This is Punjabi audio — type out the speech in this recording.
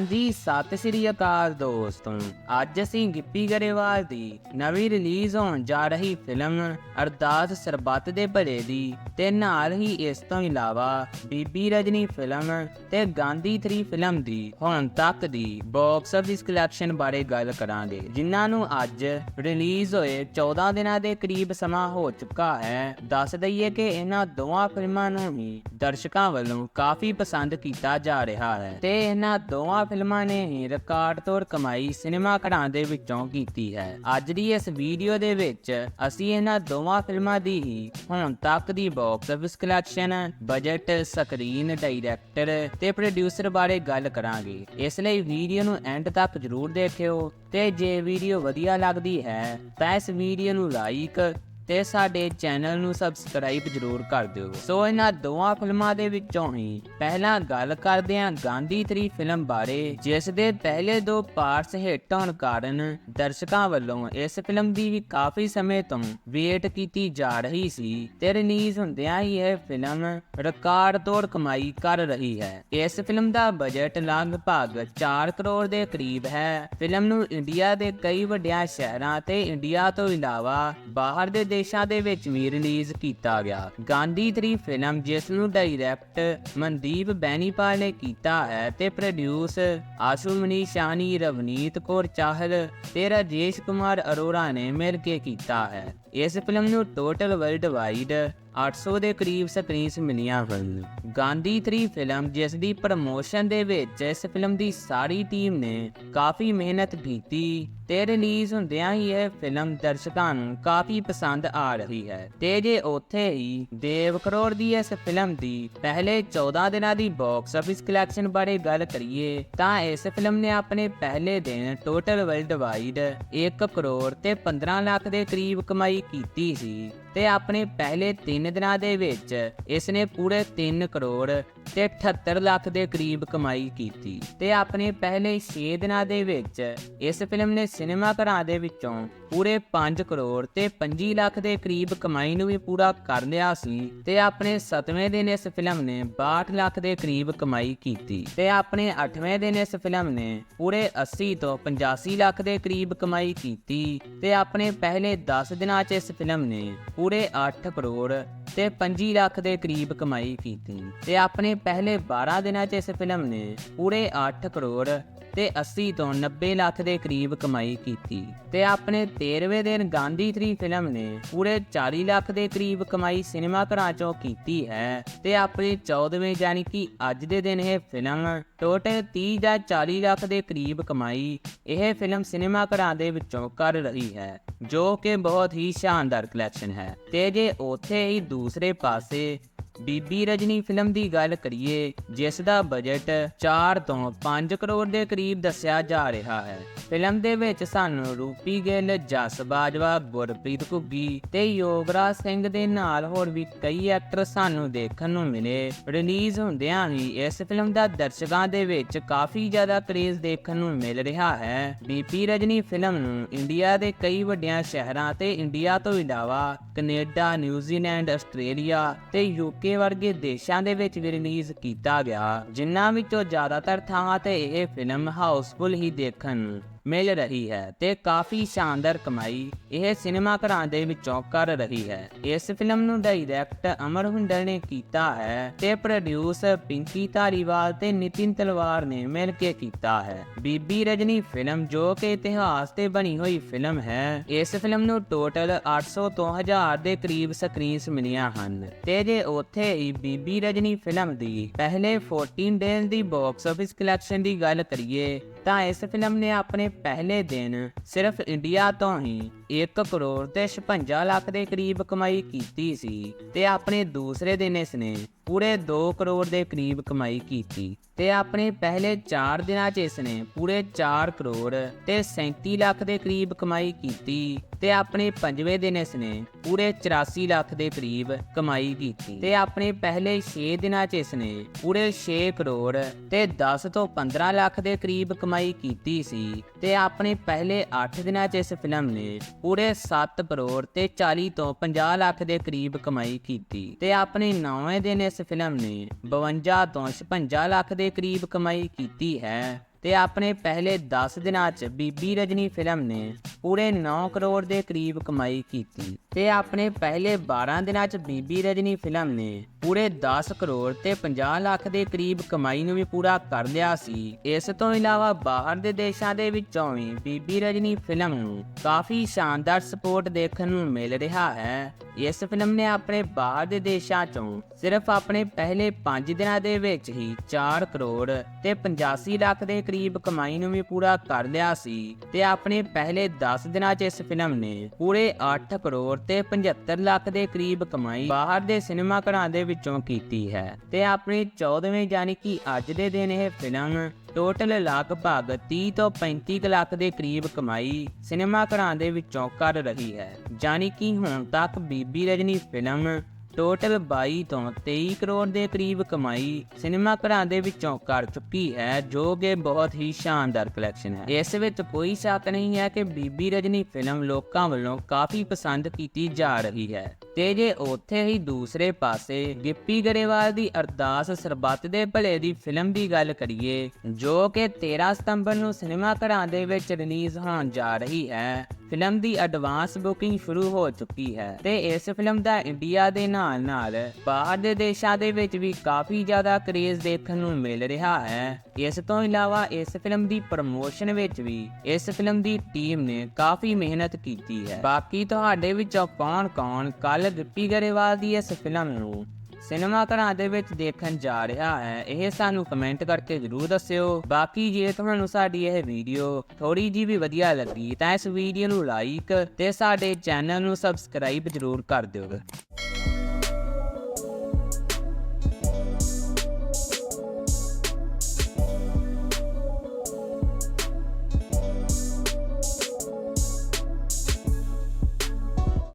ਹਾਂਜੀ ਸਤਿ ਸ੍ਰੀ ਅਕਾਲ ਦੋਸਤੋ ਅੱਜ ਅਸੀਂ ਗਿੱਪੀ ਗਰੇਵਾਲ ਦੀ ਨਵੀਂ ਰਿਲੀਜ਼ ਹੋਣ ਜਾ ਰਹੀ ਫਿਲਮ ਅਰਦਾਸ ਸਰਬੱਤ ਦੇ ਭਲੇ ਦੀ ਤੇ ਨਾਲ ਹੀ ਇਸ ਤੋਂ ਇਲਾਵਾ ਬੀਬੀ ਰਜਨੀ ਫਿਲਮ ਤੇ ਗਾਂਧੀ 3 ਫਿਲਮ ਦੀ ਹੁਣ ਤੱਕ ਦੀ ਬਾਕਸ ਆਫਿਸ ਕਲੈਕਸ਼ਨ ਬਾਰੇ ਗੱਲ ਕਰਾਂਗੇ, ਜਿਨ੍ਹਾਂ ਨੂੰ ਅੱਜ ਰਿਲੀਜ਼ ਹੋਏ 14 ਦਿਨਾਂ ਦੇ ਕਰੀਬ ਸਮਾਂ ਹੋ ਚੁੱਕਾ ਹੈ। ਦੱਸ ਦਈਏ ਕਿ ਇਹਨਾਂ ਦੋਵਾਂ ਫਿਲਮਾਂ ਨੂੰ ਵੀ ਦਰਸ਼ਕਾਂ ਵੱਲੋਂ ਕਾਫੀ ਪਸੰਦ ਕੀਤਾ ਜਾ ਰਿਹਾ ਹੈ ਤੇ ਇਹਨਾਂ ਦੋਵਾਂ ਫਿਲਮਾਂ ਨੇ ਹੀ ਰਿਕਾਰਡ ਤੋੜ ਕਮਾਈ ਸਿਨੇਮਾ ਘਰਾਂ ਦੇ ਵਿੱਚੋਂ ਕੀਤੀ ਹੈ। ਅੱਜ ਦੀ ਇਸ ਵੀਡੀਓ ਦੇ ਵਿੱਚ ਅਸੀਂ ਇਹਨਾਂ ਦੋਵਾਂ ਫਿਲਮਾਂ ਦੀ ਹੀ ਹੁਣ ਤੱਕ ਦੀ box office collection budget screen director ਤੇ ਪ੍ਰੋਡਿਊਸਰ ਬਾਰੇ ਗੱਲ ਕਰਾਂਗੇ। ਇਸ ਲਈ ਵੀਡੀਓ ਨੂੰ ਐਂਡ ਤੱਕ ਜ਼ਰੂਰ ਦੇਖਿਓ ਤੇ ਜੇ ਵੀਡੀਓ ਵਧੀਆ ਲੱਗਦੀ ਹੈ ਤਾਂ ਇਸ ਵੀਡੀਓ ਨੂੰ ਲਾਈਕ ਤੇ ਸਾਡੇ ਚੈਨਲ ਨੂੰ ਸਬਸਕ੍ਰਾਈਬ ਜ਼ਰੂਰ ਕਰ ਦਿਓ। ਸੋ ਇਹਨਾਂ ਦੋਵਾਂ ਫਿਲਮਾਂ ਦੇ ਵਿੱਚੋਂ ਹੀ ਪਹਿਲਾਂ ਗੱਲ ਕਰਦੇ ਹਾਂ ਗਾਂਧੀ 3 ਫਿਲਮ ਬਾਰੇ, ਜਿਸ ਦੇ ਪਹਿਲੇ ਦੋ ਪਾਰਟਸ ਹਿੱਟ ਹੋਣ ਕਾਰਨ ਦਰਸ਼ਕਾਂ ਵੱਲੋਂ ਇਸ ਫਿਲਮ ਦੀ ਵੀ ਕਾਫੀ ਸਮੇਂ ਤੋਂ ਵੇਟ ਕੀਤੀ ਜਾ ਰਹੀ ਸੀ ਤੇ ਰਿਲੀਜ਼ ਹੁੰਦਿਆਂ ਹੀ ਇਹ ਫਿਲਮ ਰਿਕਾਰਡ ਤੋੜ ਕਮਾਈ ਕਰ ਰਹੀ ਹੈ। ਇਸ ਫਿਲਮ ਦਾ ਬਜਟ ਲਗਭਗ 4 ਕਰੋੜ ਦੇ ਕਰੀਬ ਹੈ। ਫਿਲਮ ਨੂੰ ਇੰਡੀਆ ਦੇ ਕਈ ਵੱਡਿਆਂ ਸ਼ਹਿਰਾਂ ਤੇ ਇੰਡੀਆ ਤੋਂ ਇਲਾਵਾ ਬਾਹਰ ਦੇ ਦੇਸ਼ਾਂ ਦੇ ਵਿੱਚ ਵੀ ਰਿਲੀਜ਼ ਕੀਤਾ ਗਿਆ। ਗਾਂਧੀ 3 ਫਿਲਮ ਜਿਸ ਨੂੰ ਡਾਇਰੈਕਟ ਮਨਦੀਪ ਬੈਨੀਪਾਲ ਨੇ ਕੀਤਾ ਹੈ ਤੇ ਪ੍ਰੋਡਿਊਸ ਆਸ਼ੂ ਮਨੀ ਸ਼ਾਨੀ ਰਵਨੀਤ ਕੌਰ ਚਾਹਲ ਤੇ ਰਾਜੇਸ਼ ਕੁਮਾਰ ਅਰੋੜਾ ਨੇ ਮਿਲ ਕੇ ਕੀਤਾ ਹੈ। ਇਸ ਫਿਲਮ ਨੂੰ ਟੋਟਲ ਵਰਲਡ ਵਾਈਡ 800 ਦੇ ਕਰੀਬ ਸਕਰੀਨਸ ਮਿਲੀਆਂ ਹਨ। ਗਾਂਧੀ 3 ਫਿਲਮ ਜਿਸ ਦੀ ਪ੍ਰਮੋਸ਼ਨ ਦੇ ਵਿੱਚ ਇਸ ਫਿਲਮ ਦੀ ਸਾਰੀ ਟੀਮ ਨੇ ਕਾਫੀ ਮਿਹਨਤ ਕੀਤੀ ਤੇ ਰਿਲੀਜ਼ ਹੁੰਦਿਆਂ ਹੀ ਇਹ ਫਿਲਮ ਦਰਸ਼ਕਾਂ ਨੂੰ ਕਾਫੀ ਪਸੰਦ ਆ ਰਹੀ ਹੈ ਤੇ ਜੇ ਉੱਥੇ ਹੀ ਦੇਵ ਕਰੋੜ ਦੀ ਇਸ ਫਿਲਮ ਦੀ ਪਹਿਲੇ 14 ਦਿਨਾਂ ਦੀ ਬਾਕਸ ਆਫਿਸ ਕਲੈਕਸ਼ਨ ਬਾਰੇ ਗੱਲ ਕਰੀਏ, ਤਾਂ ਇਸ ਫਿਲਮ ਨੇ ਆਪਣੇ ਪਹਿਲੇ ਦਿਨ ਟੋਟਲ ਵਰਲਡ ਵਾਈਡ 1 ਕਰੋੜ ਤੇ 15 ਲੱਖ ਦੇ ਕਰੀਬ ਕਮਾਈ ਕੀਤੀ ਸੀ। ਤੇ ਆਪਣੇ ਪਹਿਲੇ 3 ਦਿਨਾਂ ਦੇ ਵਿੱਚ ਇਸ ਨੇ ਪੂਰੇ 3 ਕਰੋੜ ਤੇ 78 ਲੱਖ ਦੇ ਕਰੀਬ ਕਮਾਈ ਕੀਤੀ ਤੇ ਆਪਣੇ ਪਹਿਲੇ 6 ਦਿਨਾਂ ਦੇ ਵਿੱਚ ਇਸ ਫਿਲਮ ਨੇ ਸਿਨੇਮਾ ਘਰਾਂ ਦੇ ਵਿੱਚੋਂ ਪੂਰੇ 5 ਕਰੋੜ ਤੇ 25 ਲੱਖ ਦੇ ਕਰੀਬ ਕਮਾਈ ਨੂੰ ਵੀ ਪੂਰਾ ਕਰ ਲਿਆ ਸੀ ਤੇ ਆਪਣੇ 7ਵੇਂ ਦਿਨ ਇਸ ਫਿਲਮ ਨੇ 62 ਲੱਖ ਦੇ ਕਰੀਬ ਕਮਾਈ ਕੀਤੀ ਤੇ ਆਪਣੇ 8ਵੇਂ ਦਿਨ ਇਸ ਫਿਲਮ ਨੇ ਪੂਰੇ 80 ਤੋਂ 85 ਲੱਖ ਦੇ ਕਰੀਬ ਕਮਾਈ ਕੀਤੀ ਤੇ ਆਪਣੇ ਪਹਿਲੇ 10 ਦਿਨਾਂ 'ਚ ਇਸ ਫਿਲਮ ਨੇ ਪੂਰੇ 8 ਕਰੋੜ ਤੇ 25 ਲੱਖ ਦੇ ਕਰੀਬ ਕਮਾਈ ਕੀਤੀ ਤੇ ਆਪਣੇ ਪਹਿਲੇ 12 ਦਿਨਾਂ 'ਚ ਇਸ ਫਿਲਮ ਨੇ ਪੂਰੇ 8 ਕਰੋੜ ਤੇ 80 ਤੋਂ 90 ਲੱਖ ਦੇ ਕਰੀਬ ਕਮਾਈ ਕੀਤੀ ਤੇ ਆਪਣੇ 13ਵੇਂ ਦਿਨ ਗਾਂਧੀ 3 ਫਿਲਮ ਨੇ ਪੂਰੇ 40 ਲੱਖ ਦੇ ਕਰੀਬ ਕਮਾਈ ਸਿਨੇਮਾ ਘਰਾਂ 'ਚੋਂ ਕੀਤੀ ਹੈ ਤੇ ਆਪਣੀ 14ਵੇਂ ਯਾਨੀ ਕਿ ਅੱਜ ਦੇ ਦਿਨ ਇਹ ਫਿਲਮ ਟੋਟਲ 30 ਜਾਂ 40 ਲੱਖ ਦੇ ਕਰੀਬ ਕਮਾਈ ਇਹ ਫਿਲਮ ਸਿਨੇਮਾ ਘਰਾਂ ਦੇ ਵਿੱਚੋਂ ਕਰ ਰਹੀ ਹੈ, ਜੋ ਕਿ ਬਹੁਤ ਹੀ ਸ਼ਾਨਦਾਰ ਕਲੈਕਸ਼ਨ ਹੈ ਤੇ ਜੇ ਉੱਥੇ ਹੀ ਦੂਸਰੇ ਪਾਸੇ ਬੀਬੀ ਰਜਨੀ ਫਿਲਮ ਦੀ ਗੱਲ ਕਰੀਏ, ਜਿਸ ਦਾ ਬਜਟ 4 ਤੋਂ 5 ਕਰੋੜ ਦੇ ਕਰੀਬ ਦੱਸਿਆ ਜਾ ਰਿਹਾ ਹੈ। ਫਿਲਮ ਦੇ ਵਿੱਚ ਸਾਨੂੰ ਰੂਪੀ ਗਿੱਲ, ਜਸ ਬਾਜਵਾ, ਗੁਰਪ੍ਰੀਤ ਘੁੱਗੀ ਤੇ ਯੋਗਰਾਜ ਸਿੰਘ ਦੇ ਨਾਲ ਹੋਰ ਵੀ ਕਈ ਐਕਟਰ ਸਾਨੂੰ ਦੇਖਣ ਨੂੰ ਮਿਲੇ। ਰਿਲੀਜ਼ ਹੁੰਦਿਆਂ ਹੀ ਇਸ ਫਿਲਮ ਦਾ ਦਰਸ਼ਕਾਂ ਦੇ ਵਿੱਚ ਕਾਫੀ ਜ਼ਿਆਦਾ ਕਰੇਜ਼ ਦੇਖਣ ਨੂੰ ਮਿਲ ਰਿਹਾ ਹੈ। ਬੀਪੀ ਰਜਨੀ ਫਿਲਮ ਨੂੰ ਇੰਡੀਆ ਦੇ ਕਈ ਵੱਡਿਆਂ ਸ਼ਹਿਰਾਂ ਤੇ ਇੰਡੀਆ ਤੋਂ ਇਲਾਵਾ ਕੈਨੇਡਾ, ਨਿਊਜ਼ੀਲੈਂਡ, ਆਸਟ੍ਰੇਲੀਆ ਤੇ ਯੂਕੇ ਵਰਗੇ ਦੇਸ਼ਾਂ ਦੇ ਵਿੱਚ ਵੀ ਰਿਲੀਜ਼ ਕੀਤਾ ਗਿਆ, ਜਿਨ੍ਹਾਂ ਵਿੱਚੋਂ ਜ਼ਿਆਦਾਤਰ ਥਾਵਾਂ ਤੇ ਇਹ ਫਿਲਮ ਹਾਊਸਫੁੱਲ ਹੀ ਦੇਖਣ। ਮਿਲ ਰਹੀ ਹੈ ਤੇ ਕਾਫੀ ਸ਼ਾਨਦਾਰ ਕਮਾਈ ਇਹ ਸਿਨੇਮਾ ਘਰਾਂ ਦੇ ਵਿੱਚੋਂ ਕਰ ਰਹੀ ਹੈ। ਇਸ ਫਿਲਮ ਨੂੰ ਡਾਇਰੈਕਟ ਅਮਰ ਹੁੰਡਲ ਨੇ ਕੀਤਾ ਹੈ ਤੇ ਪ੍ਰੋਡਿਊਸ ਪਿੰਕੀ ਧਾਰੀਵਾਲ ਤੇ ਨਿਤਿਨ ਤਲਵਾਰ ਨੇ ਮਿਲ ਕੇ ਕੀਤਾ ਹੈ। ਬੀਬੀ ਰਜਨੀ ਫਿਲਮ ਜੋ ਕਿ ਇਤਿਹਾਸ ਤੇ ਬਣੀ ਹੋਈ ਫਿਲਮ ਹੈ, ਇਸ ਫਿਲਮ ਨੂੰ ਟੋਟਲ 800 ਤੋਂ 1000 ਦੇ ਕਰੀਬ ਸਕਰੀਨਸ ਮਿਲੀਆਂ ਹਨ ਤੇ ਜੇ ਉੱਥੇ ਹੀ ਬੀਬੀ ਰਜਨੀ ਫਿਲਮ ਦੀ ਪਹਿਲੇ 14 ਡੇਜ਼ ਦੀ ਬਾਕਸ ਆਫਿਸ ਕਲੈਕਸ਼ਨ ਦੀ ਗੱਲ ਕਰੀਏ ਤਾਂ ਇਸ ਫਿਲਮ ਨੇ ਆਪਣੇ ਪਹਿਲੇ ਦਿਨ ਸਿਰਫ ਇੰਡੀਆ ਤੋਂ ਹੀ 1 ਕਰੋੜ ਤੇ 56 ਲੱਖ ਦੇ ਕਰੀਬ ਕਮਾਈ ਕੀਤੀ ਸੀ ਤੇ ਆਪਣੇ ਦੂਸਰੇ ਦਿਨ ਇਸ ਨੇ ਪੂਰੇ 2 ਕਰੋੜ ਦੇ ਕਰੀਬ ਕਮਾਈ ਕੀਤੀ ਤੇ ਆਪਣੇ ਪਹਿਲੇ 4 ਦਿਨਾਂ 'ਚ ਇਸ ਨੇ ਪੂਰੇ 4 ਕਰੋੜ ਤੇ 37 ਲੱਖ ਦੇ ਕਰੀਬ ਕਮਾਈ ਕੀਤੀ ਤੇ ਆਪਣੇ ਪੰਜਵੇਂ ਦਿਨ ਇਸ ਨੇ ਪੂਰੇ 84 ਲੱਖ ਦੇ ਕਰੀਬ ਕਮਾਈ ਕੀਤੀ ਤੇ ਆਪਣੇ ਪਹਿਲੇ 6 ਦਿਨਾਂ 'ਚ ਇਸ ਨੇ ਪੂਰੇ 6 ਕਰੋੜ ਤੇ 10 ਤੋਂ 15 ਲੱਖ ਦੇ ਕਰੀਬ ਕਮਾਈ ਕੀਤੀ ਸੀ ਤੇ ਆਪਣੇ ਪਹਿਲੇ 8 ਦਿਨਾਂ 'ਚ ਇਸ ਫਿਲਮ ਨੇ ਪੂਰੇ 7 ਕਰੋੜ ਤੇ 40 ਤੋਂ 50 ਲੱਖ ਦੇ ਕਰੀਬ ਕਮਾਈ ਕੀਤੀ ਤੇ ਆਪਣੇ 9ਵੇਂ ਦਿਨ ਇਸ ਫਿਲਮ ਨੇ 52 ਤੋਂ 56 ਲੱਖ ਦੇ ਕਰੀਬ ਕਮਾਈ ਕੀਤੀ ਹੈ। ਤੇ ਆਪਣੇ ਪਹਿਲੇ 10 ਦਿਨਾਂ 'ਚ ਬੀਬੀ ਰਜਨੀ ਫਿਲਮ ਨੇ ਪੂਰੇ 9 ਕਰੋੜ ਦੇ ਕਰੀਬ ਕਮਾਈ ਕੀਤੀ ਤੇ ਆਪਣੇ ਪਹਿਲੇ 12 ਦਿਨਾਂ 'ਚ ਬੀਬੀ ਰਜਨੀ ਫਿਲਮ ਨੇ ਪੂਰੇ 10 ਕਰੋੜ ਤੇ 50 ਲੱਖ ਦੇ ਕਰੀਬ ਕਮਾਈ ਨੂੰ ਵੀ ਪੂਰਾ ਕਰ ਲਿਆ ਸੀ। ਇਸ ਤੋਂ ਇਲਾਵਾ ਬਾਹਰ ਦੇ ਦੇਸ਼ਾਂ ਦੇ ਵਿੱਚੋਂ ਵੀ ਬੀਬੀ ਰਜਨੀ ਫਿਲਮ ਨੂੰ ਕਾਫੀ ਸ਼ਾਨਦਾਰ ਸਪੋਰਟ ਦੇਖਣ ਨੂੰ ਮਿਲ ਰਿਹਾ ਹੈ। ਇਸ ਫਿਲਮ ਨੇ ਆਪਣੇ ਬਾਹਰ ਦੇ ਦੇਸ਼ਾਂ 'ਚੋਂ ਸਿਰਫ ਆਪਣੇ ਪਹਿਲੇ 5 ਦਿਨਾਂ ਦੇ ਵਿੱਚ ਹੀ 4 ਕਰੋੜ ਤੇ 85 ਲੱਖ ਦੇ ਕਰੀਬ ਕਮਾਈ ਨੂੰ ਵੀ ਪੂਰਾ ਕਰ ਲਿਆ ਸੀ ਤੇ ਆਪਣੇ ਪਹਿਲੇ 10 ਦਿਨਾਂ 'ਚ ਇਸ ਫਿਲਮ ਨੇ ਪੂਰੇ 8 ਕਰੋੜ ਤੇ 75 ਲੱਖ ਦੇ ਕਰੀਬ ਕਮਾਈ ਬਾਹਰ ਦੇ ਸਿਨੇਮਾ ਘਰਾਂ ਦੇ ਵਿੱਚੋਂ ਕੀਤੀ ਹੈ ਤੇ ਆਪਣੀ 14ਵੇਂ ਯਾਨੀ ਕਿ ਅੱਜ ਦੇ ਦਿਨ ਇਹ ਫਿਲਮ ਟੋਟਲ ਲਗਭਗ 30 ਤੋਂ 35 ਕੁ ਲੱਖ ਦੇ ਕਰੀਬ ਕਮਾਈ ਸਿਨੇਮਾ ਘਰਾਂ ਦੇ ਵਿੱਚੋਂ ਕਰ ਰਹੀ ਹੈ। ਯਾਨੀ ਕਿ ਹੁਣ ਤੱਕ ਬੀਬੀ ਰਜਨੀ ਫਿਲਮ ਟੋਟਲ 22 ਤੋਂ 23 ਕਰੋੜ ਦੇ ਕਰੀਬ ਕਮਾਈ ਸਿਨੇਮਾ ਘਰਾਂ ਦੇ ਵਿੱਚੋਂ ਕਰ ਚੁੱਕੀ ਹੈ, ਜੋ ਕਿ ਬਹੁਤ ਹੀ ਸ਼ਾਨਦਾਰ ਕਲੈਕਸ਼ਨ ਹੈ। ਇਸ ਵਿੱਚ ਕੋਈ ਸ਼ੱਕ ਨਹੀਂ ਹੈ ਕਿ ਬੀਬੀ ਰਜਨੀ ਫਿਲਮ ਲੋਕਾਂ ਵੱਲੋਂ ਕਾਫੀ ਪਸੰਦ ਕੀਤੀ ਜਾ ਰਹੀ ਹੈ। ਤੇ ਜੇ ਉੱਥੇ ਹੀ ਦੂਸਰੇ ਪਾਸੇ ਗਿੱਪੀ ਗਰੇਵਾਲ ਦੀ ਅਰਦਾਸ ਸਰਬੱਤ ਦੇ ਭਲੇ ਦੀ ਫਿਲਮ ਦੀ ਗੱਲ ਕਰੀਏ, ਜੋ ਕਿ 13 ਸਤੰਬਰ ਨੂੰ ਸਿਨੇਮਾ ਘਰਾਂ ਦੇ ਵਿੱਚ ਰਿਲੀਜ਼ ਹੋਣ ਜਾ ਰਹੀ ਹੈ ਫਿਲਮ ਦੀ ਐਡਵਾਂਸ ਬੁਕਿੰਗ ਸ਼ੁਰੂ ਹੋ ਚੁੱਕੀ ਹੈ ਤੇ ਇਸ ਫਿਲਮ ਦਾ ਇੰਡੀਆ ਦੇ ਨਾਲ ਨਾਲ ਬਾਹਰ ਦੇ ਦੇਸ਼ਾਂ ਦੇ ਵਿੱਚ ਵੀ ਕਾਫੀ ਜ਼ਿਆਦਾ ਕਰੇਜ਼ ਦੇਖਣ ਨੂੰ ਮਿਲ ਰਿਹਾ ਹੈ। ਇਸ ਤੋਂ ਇਲਾਵਾ ਇਸ ਫਿਲਮ ਦੀ ਪ੍ਰਮੋਸ਼ਨ ਵਿੱਚ ਵੀ ਇਸ ਫਿਲਮ ਦੀ ਟੀਮ ਨੇ ਕਾਫੀ ਮਿਹਨਤ ਕੀਤੀ ਹੈ। ਬਾਕੀ ਤੁਹਾਡੇ ਵਿੱਚੋਂ ਕੌਣ-ਕੌਣ ਕੱਲ ਗਿੱਪੀ ਗਰੇਵਾਲ ਦੀ ਇਸ ਫਿਲਮ ਨੂੰ ਸਿਨੇਮਾ ਘਰਾਂ ਦੇ ਵਿੱਚ ਦੇਖਣ ਜਾ ਰਿਹਾ ਹੈ। ਇਹ ਸਾਨੂੰ ਕਮੈਂਟ ਕਰਕੇ ਜਰੂਰ ਦੱਸਿਓ। ਬਾਕੀ ਜੇ ਤੁਹਾਨੂੰ ਸਾਡੀ ਇਹ ਵੀਡੀਓ ਥੋੜੀ ਜੀ ਵੀ ਵਧੀਆ ਲੱਗੀ, ਤਾਂ ਇਸ ਵੀਡੀਓ ਨੂੰ ਲਾਈਕ ਤੇ ਸਾਡੇ ਚੈਨਲ ਨੂੰ ਸਬਸਕ੍ਰਾਈਬ ਜਰੂਰ ਕਰ ਦਿਓ।